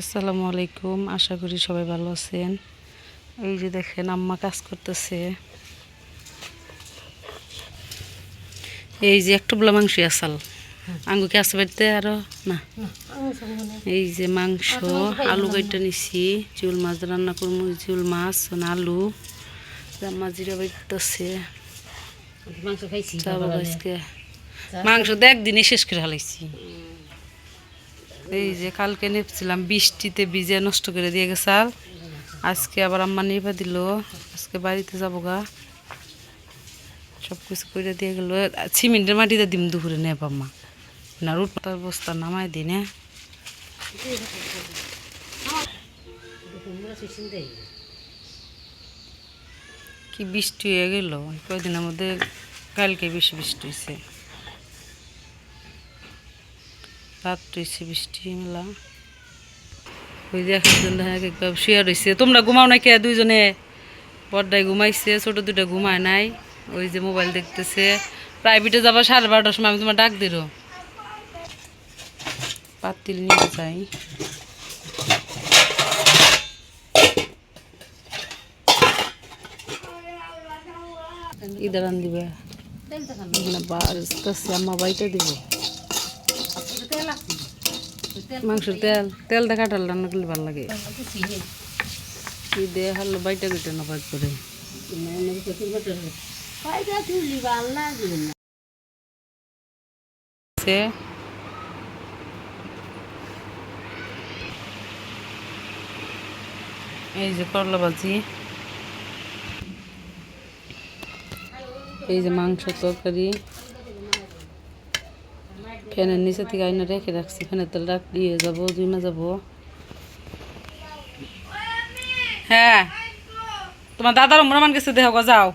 আসসালামু আলাইকুম আশা করি সবাই ভালো আছেন। এই যে দেখেন আম্মা কাজ করতেছে। এই যে একটু বলা মাংস আসাল। আঙ্গুকে আসতে বাড়িতে আরও? না। এই যে মাংস আলু কাইটা নিছি চিউল মাছ রান্না করব চিউল মাছ আলু। আম্মা জিরা বাড়িতেছে। মাংস খাইছি মাংস তো একদিনে শেষ করে হালাইছি এই যে কালকে নেপছিলাম, বৃষ্টিতে ভিজে নষ্ট করে দিয়ে গেছে আর আজকে আবার আম্মা নেপা দিল, আজকে বাড়িতে যাব গা। সব কিছু করে দিয়ে গেল। সিমেন্টের মাটিতে দিম দুপুরে নেব আম্মা। না, রুট পাতার বস্তা নামাই দিই না। কি বৃষ্টি হয়ে গেল? কয়দিনের মধ্যে কালকে বেশি বৃষ্টি হয়েছে রাত বৃষ্টি মেলা। ওই যে একজন দেখা একবার শুয়ে রয়েছে তোমরা ঘুমাও না কে? দুইজনে বড়টাই ঘুমাইছে ছোট দুটা ঘুমায় নাই। ওই যে মোবাইল দেখতেছে। প্রাইভেটে যাবার সাড়ে বারোটার সময় আমি তোমার ডাক দিল। পাতিল নিয়ে যাই। ইদারান দিবে। আম্মা বাইটা দিব। মাংসের তেল, তেলটা কাটাল রান্না করলে ভালো লাগে। বাইটা করে। এই যে করলা ভাজি। এই যে মাংস তরকারি। ফ্যানের নিচে থেকে আইনা রেখে রাখছি ফ্যানের তেল রাখ দিয়ে যাব জুইমা যাব। হ্যাঁ। তোমার দাদার মোরামান গেছে দেহ যাও।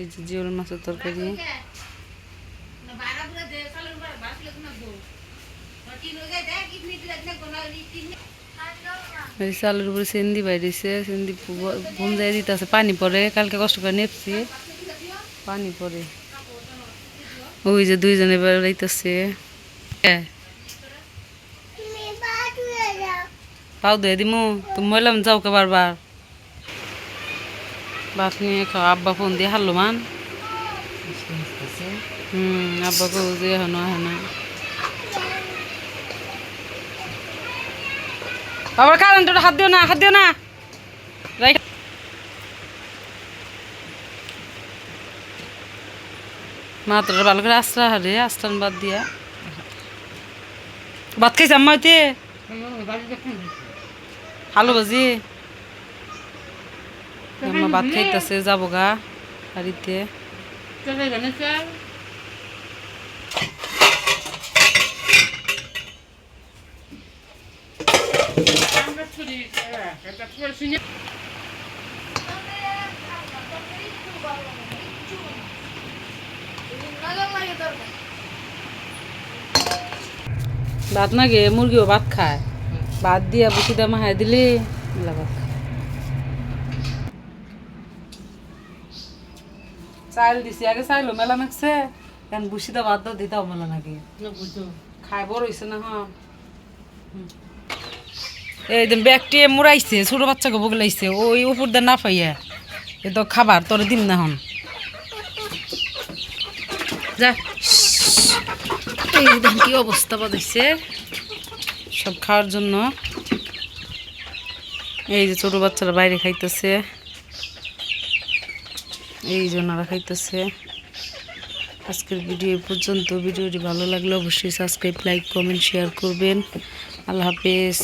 এই যে জিওল মাছের তরকারি। এই চালের উপরে সেন্দি বাইরেছে সেন্দি ঘুম যাই দিতে আছে পানি পড়ে কালকে কষ্ট করে নেপছি। পানি পড়ে ওই যে দুইজনে বেড়াইতেছে। পাও দিয়ে দিমু, তুমি বললাম যাও কে বারবার। ভাত নিয়ে খাও, আব্বা ফোন দিয়ে হারলো মান। হুম আব্বাকে যে এখনও আহে না। আবার কারেন্টটা হাত দিও না, হাত দিও না। রাইট মাত্র ভালো করে আশ্রা হারে আশ্রান বাদ দিয়া ভাত খাইছে আম্মা হইতে আলু ভাজি আম্মা ভাত খাইতেছে যাব গা বাড়িতে ভাত না গে মুরগিও ভাত খায়। ভাত দিয়া বুসিটা মাহাই দিলে মেলা ভাত চাইল দিছি আগে চাইলো মেলা নাকছে এখন বুসিটা ভাত দাও দিতাও মেলা নাকি। বড় হয়েছে না হ্যাঁ এই দিন ব্যাগটি মুড়াইছে ছোট বাচ্চাকে বগলাইছে ওই উপর দিয়ে না পাইয়া এ তো খাবার তোর দিন না হন যা। কি অবস্থা বাদাইছে সব খাওয়ার জন্য। এই যে ছোট বাচ্চারা বাইরে খাইতেছে। এই ওনারা খাইতেছে। আজকের ভিডিও পর্যন্ত। ভিডিওটি ভালো লাগলে অবশ্যই সাবস্ক্রাইব, লাইক, কমেন্ট, শেয়ার করবেন। আল্লাহ হাফেজ।